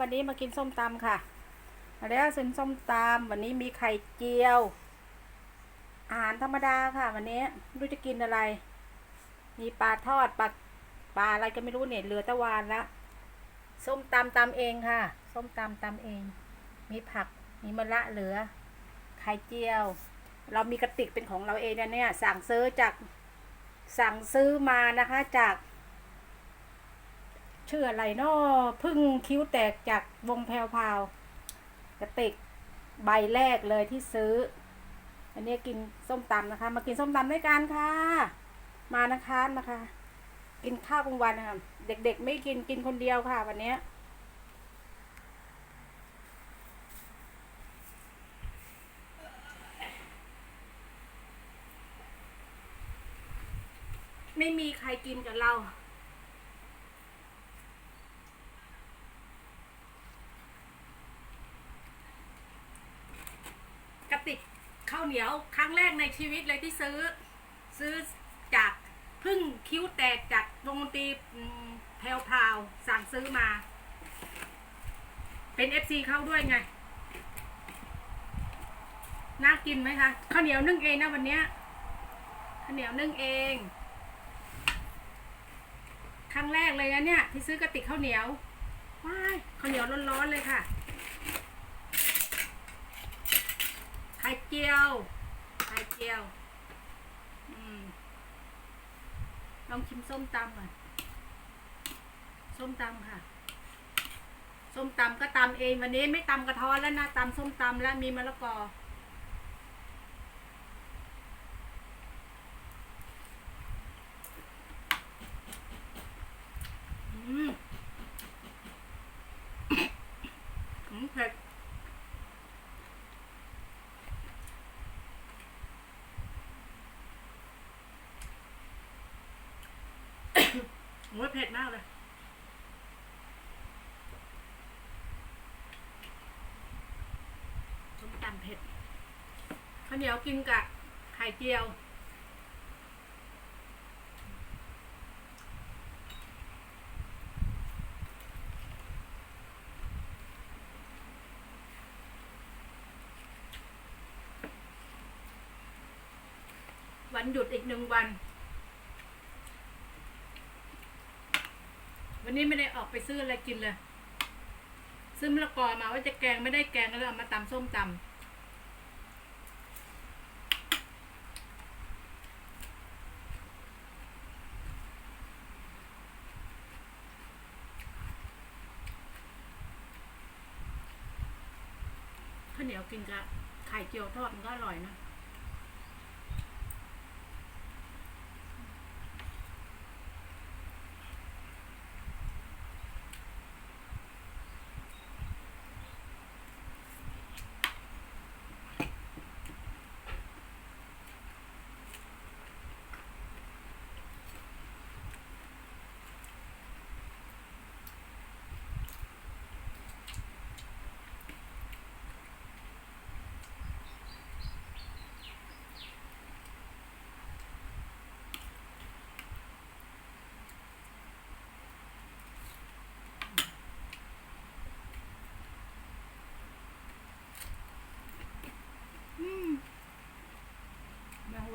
วันนี้มากินส้มตำค่ะมาแล้วซื้อส้มตำวันนี้มีไข่เจียว อาหารธรรมดาค่ะ วันนี้รู้จะกินอะไร มีปลาทอดปลาปลาอะไรก็ไม่รู้เนี่ยเหลือตะวานละส้มตำตำเองค่ะ ส้มตำตำเอง มีผักมีมะระเหลือ ไข่เจียว เรามีกระติกเป็นของเราเองนะเนี่ยสั่งซื้อจากสั่งซื้อมานะคะจาก ชื่ออะไรนาะพึ่งคิ้วแตกจากวงแพรวพราวกระติกใบแรกเลยที่ซื้อ อันนี้กินส้มตำนะคะ มากินส้มตำด้วยกันค่ะ มานะคะนะคะกินข้าวกลางวันนะคะเด็กๆ ไม่กินกินคนเดียวค่ะ วันนี้ไม่มีใครกินกับเรา กระติกข้าว เหนียวครั้งแรกในชีวิตเลยที่ซื้อ ซื้อจากพึ่งคิ้วแตกจากวงดนตรีแพรวพราวสั่งซื้อมา เป็นเอฟซีเข้าด้วยไง น่ากินไหมคะข้าวเหนียวนึ่งเองนะวันนี้ข้าวเหนียวนึ่งเอง ครั้งแรกเลยนะเนี่ย ที่ซื้อกระติกข้าวเหนียวว้ายข้าวเหนียวร้อนๆเลยค่ะ ไข่เจียว ไข่เจียว อืม ลองชิมส้มตำก่อน ส้มตำค่ะ ส้มตำก็ตำเองวันนี้ไม่ตำกระท้อนแล้วนะตำส้มตำแล้วมีมะละกอม อืมเผ็ด โอ้ยเผ็ดมากเลยส้มตำเผ็ดข้าวเหนียวกินกับไข่เจียว วันหยุดอีกหนึ่งวัน วันนี้ไม่ได้ออกไปซื้ออะไรกินเลย ซื้อมะละกอมาว่าจะแกงไม่ได้แกงก็เลยเอามาตำส้มตำข้าวเหนียวกินกับไข่เจียวทอดมันก็อร่อยนะ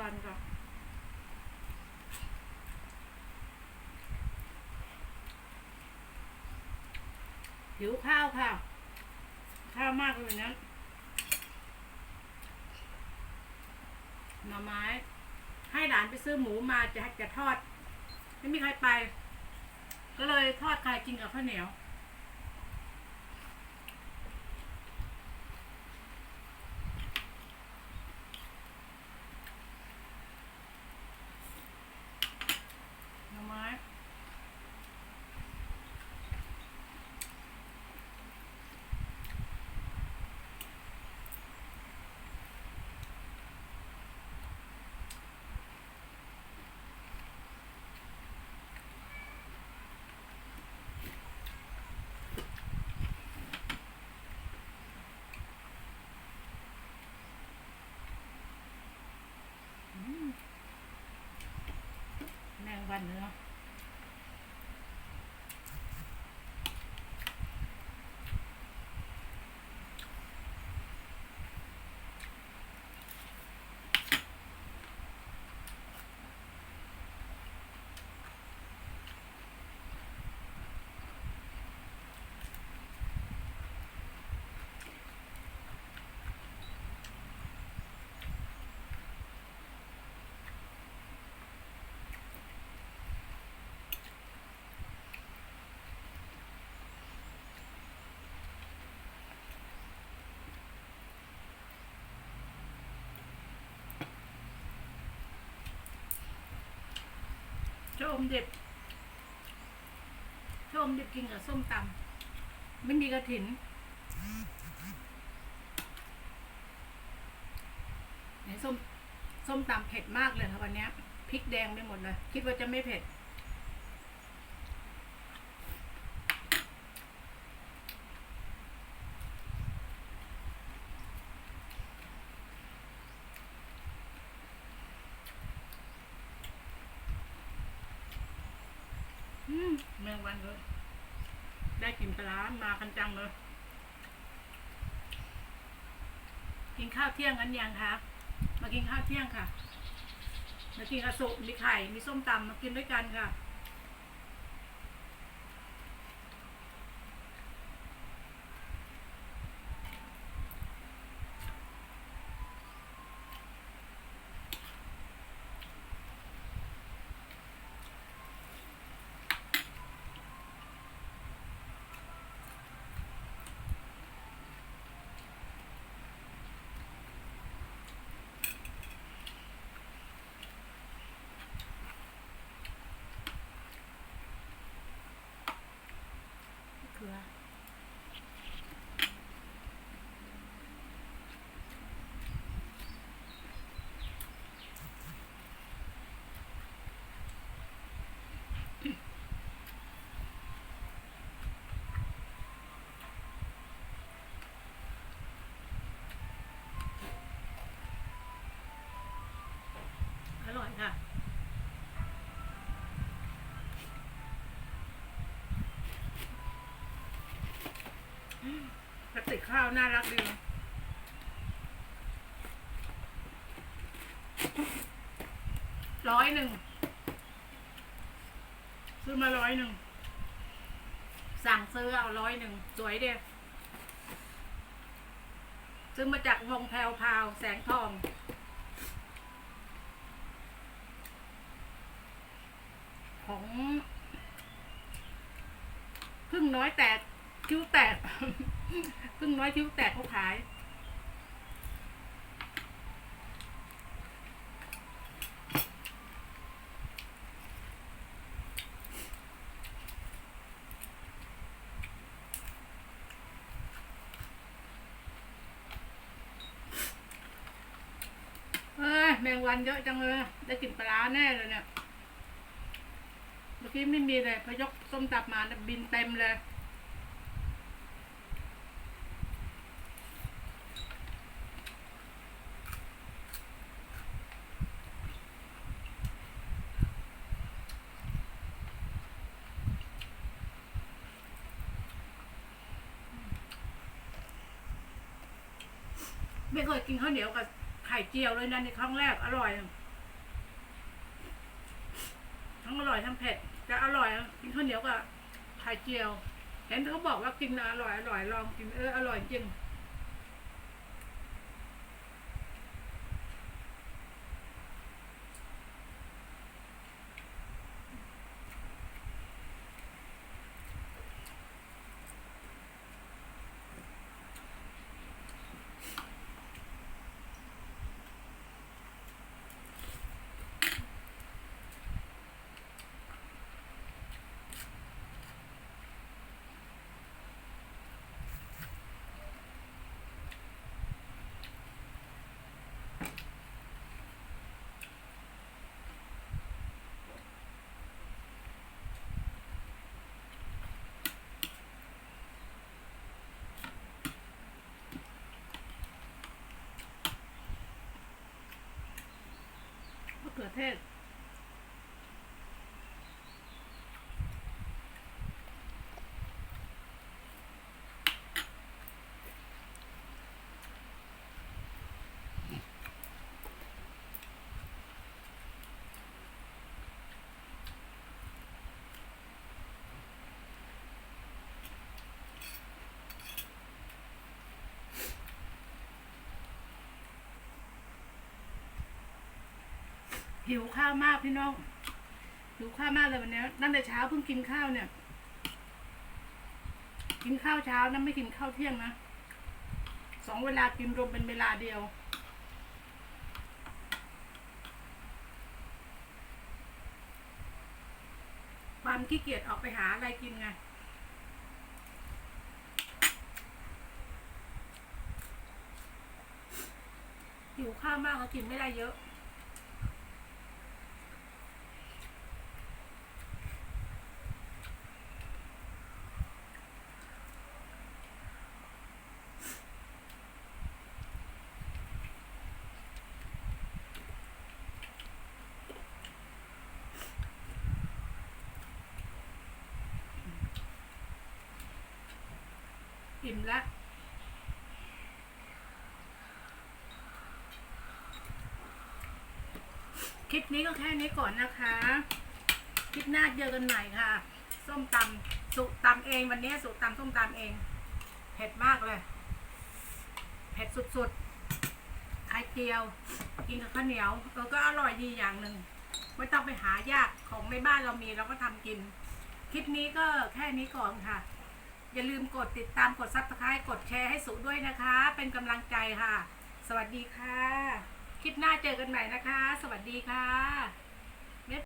วันค่ะหิวข้าวค่ะ ข้าวมากเลยนะหน่อไม้ ให้หลานไปซื้อหมูมาจะจะทอด ไม่มีใครไป ก็เลยทอดไข่กินกับข้าวเหนียว หน่อไม้ วันเนื้อ อมดิบชะอมดิบกินกับส้มตำไม่มีกระถินไหนส้มส้มตำเผ็ดมากเลยค่ะวันนี้พริกแดงไปหมดเลย คิดว่าจะไม่เผ็ด มแมงวันเลย ได้กลินปลาร้ามากันจังเลย กินข้าวเที่ยงกันยังคะมากินข้าวเที่ยงค่ะมากินกระสุมีไข่ มีส้มตำมากินด้วยกันค่ะ เกลืออร่อยค่ะ กระติกข้าวน่ารักดีร้อยหนึ่งซื้อมาร้อยหนึ่งสั่งซื้อเอาร้อยหนึ่งสวยเดียซื้อมาจากวงแพรวพาวแสงทองของพึ่งน้อยแตก คิ้วแตกพึ่งน้อยคิ้วแตกเขาขาย เอ้ยแมงวันเยอะจังเลย ได้กลิ่นปลาแน่เลยเนี่ย เมื่อกี้ไม่มีเลย พอยกส้มตับมาเนี่ยบินเต็มเลย ไม่เคยกินข้าวเหนียวกับไข่เจียวเลยนะในครั้งแรกอร่อย ทั้งอร่อยทั้งเผ็ดแต่อร่อยกินข้าวเหนียวกับไข่เจียว เห็นเขาบอกว่ากินอร่อยอร่อยลองกินเอออร่อยจริง เขือเทศ หิวข้าวมากพี่น้องหิวข้าวมากเลยวันนี้ตั้งแต่เช้าเพิ่งกินข้าวเนี่ย กินข้าวเช้านะไม่กินข้าวเที่ยงนะสองเวลากินรวมเป็นเวลาเดียวควันขี้เกียจออกไปหาอะไรกินไงหิวข้าวมากก็กินไม่ได้เยอะ ล้วคลิปนี้ก็แค่นี้ก่อนนะคะ คลิปหน้าเจอกันใหม่ค่ะ ส้มตำสุตำเองวันนี้สุตำส้มตำเอง เผ็ดมากเลย เผ็ดสุดๆไข่เจียว กินกับข้าวเหนียวเออก็อร่อยดีอย่างหนึ่ง ไม่ต้องไปหายากของในบ้านเรามีเราก็ทำกิน คลิปนี้ก็แค่นี้ก่อนค่ะ อย่าลืมกดติดตามกดซับสไครต์กดแชร์ให้สุด้วยนะคะ เป็นกำลังใจค่ะ สวัสดีค่ะ คลิปหน้าเจอกันใหม่นะคะ สวัสดีค่ะ